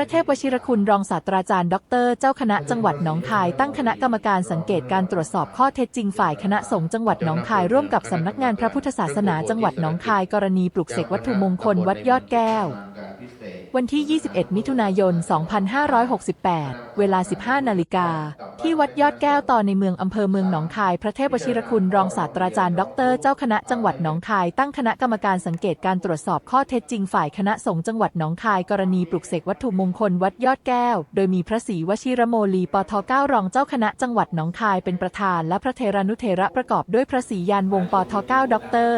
พระเทพวชิรคุณรองศาสตราจารย์ดอกเตอรเจ้าคณะจังหวัดหนองคาย ตั้งคณะกรรมการสังเกตการตรวจสอบข้อเท็จจริงฝ่ายคณะสงฆ์จังหวัดหนองคายร่วมกับสำนักงานพระพุทธศาสนาจังหวัดหนองคายกรณีปลุกเสกวัตถุมงคลวัดยอดแก้ว วันที่ 21 มิถุนายน 2568 เวลา 15 นาฬิกา ที่วัดยอดแก้วต่อในเมืองอำเภอเมืองหนองคาย พระเทพวชิรคุณรองศาสตราจารย์ดอกเตอรเจ้าคณะจังหวัดหนองคาย ตั้งคณะกรรมการสังเกตการตรวจสอบข้อเท็จจริงฝ่ายคณะสงฆ์จังหวัดหนองคาย กรณีปลุกเสกวัตถุมงคลวัดยอดแก้ว โดยมีพระศรีวชิรโมลีปทเก้ารองเจ้าคณะจังหวัดหนองคายเป็นประธาน และพระเทรานุเทระประกอบด้วยพระศรียานวงปทเก้าดอกเตอร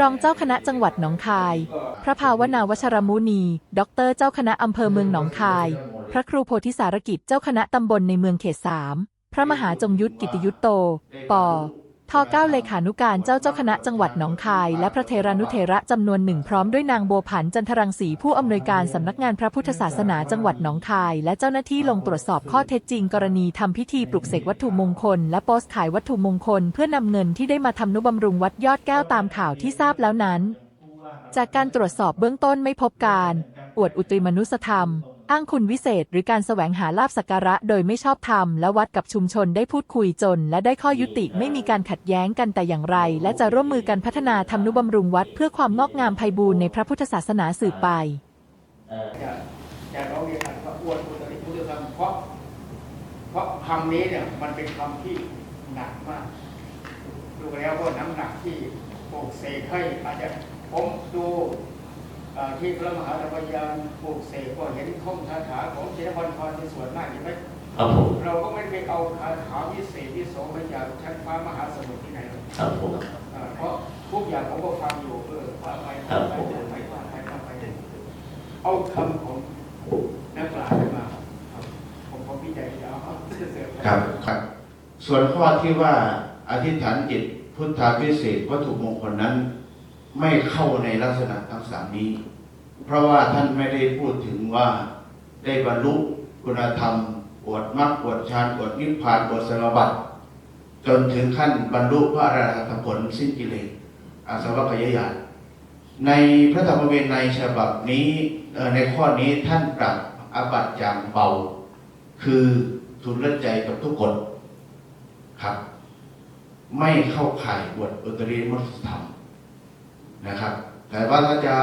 รองเจ้าคณะจังหวัดหนองคาย พระภาวนาวชรมุนีด็อกเตอร์เจ้าคณะอำเภอเมืองหนองคาย พระครูโพธิสารกิจเจ้าคณะตำบลในเมืองเขตสาม พระมหาจงยุทธกิติยุตโต ป ทเก้าเลขานุการเจ้าเจ้าคณะจังหวัดหนองคาย และพระเทรานุเทระจำนวนหนึ่งพร้อมด้วยนางโบผันจันทรังสีผู้อำนวยการสำนักงานพระพุทธศาสนาจังหวัดหนองคาย และเจ้าหน้าที่ลงตรวจสอบข้อเท็จจริง กรณีทำพิธีปลุกเสกวัตถุมงคล และโพสต์ขายวัตถุมงคล เพื่อนำเงินที่ได้มาทำนุบำรุงวัดยอดแก้วตามข่าวที่ทราบแล้วนั้น จากการตรวจสอบเบื้องต้นไม่พบการ อวดอุตริมนุสธรรม อ้างคุณวิเศษหรือการแสวงหาลาบสักการะโดยไม่ชอบธรรมและวัดกับชุมชนได้พูดคุยจน และได้ข้อยุติไม่มีการขัดแย้งกันแต่อย่างไร และจะร่วมมือกันพัฒนาทำนุบำรุงวัดเพื่อความงอกงามไพบูรณ์ในพระพุทธศาสนาสืบไปจะร้องเรียนอันว่าอวดอุตริพุทธธรรมเพราะเพราะคำนี้เนี่ยมันเป็นคำที่หนักมากดูแล้วก็น้ำหนักที่ปกเสกให้อาจจะผมดู ที่พระมหาธรรมยานปลูกเสกก็เห็นท่องคาถาของเจรพันพรเป็นส่วนมากเห็นไหมครับผมเราก็ไม่ไปเอาคาถาวิเศษวิโสมาจากชั้นฟ้ามหาสมุทรที่ไหนหรอกครับผมอ่าเพราะทุกอย่างผมก็ฟังอยู่เออว่าไปครับไปผมไปไปว่าไปว่าไปเอาคำของนักปราชญ์มาครับผมผมพิจารณาเอาเสริมครับครับ ส่วนข้อที่ว่าอธิษฐานจิตพุทธาพิเศษวัตถุมงคลนั้น ไม่เข้าในลักษณะทั้งสามนี้ เพราะว่าท่านไม่ได้พูดถึงว่าได้บรรลุคุณธรรมอวดมรรคอวดฌานอวดนิพพานอวดสมบัติจนถึงขั้นบรรลุพระอรหัตผลสิ้นกิเลสอาสวะขยายานในพระธรรมเวินัยฉบับนี้ในข้อนี้ท่านปรับอาบัติอย่างเบา คือทุนละใจกับทุกคนครับ ไม่เข้าข่ายบทอุตริมนุสธรรม นะครับ แต่ว่าถ้าจะ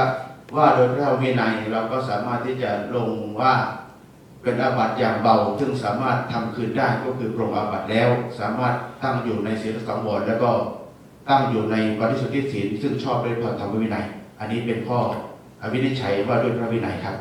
ว่าโดยพระวินัยเราก็สามารถที่จะลงว่าเป็นอาบัติอย่างเบา ซึ่งสามารถทำคืนได้ก็คือปรงอาบัติแล้ว สามารถตั้งอยู่ในศีลสังวรแล้วก็ตั้งอยู่ในปฏิสุทธิศีลซึ่งชอบด้วยพระธรรมวินัย อันนี้เป็นข้อวินิจฉัยว่าด้วยพระวินัยครับ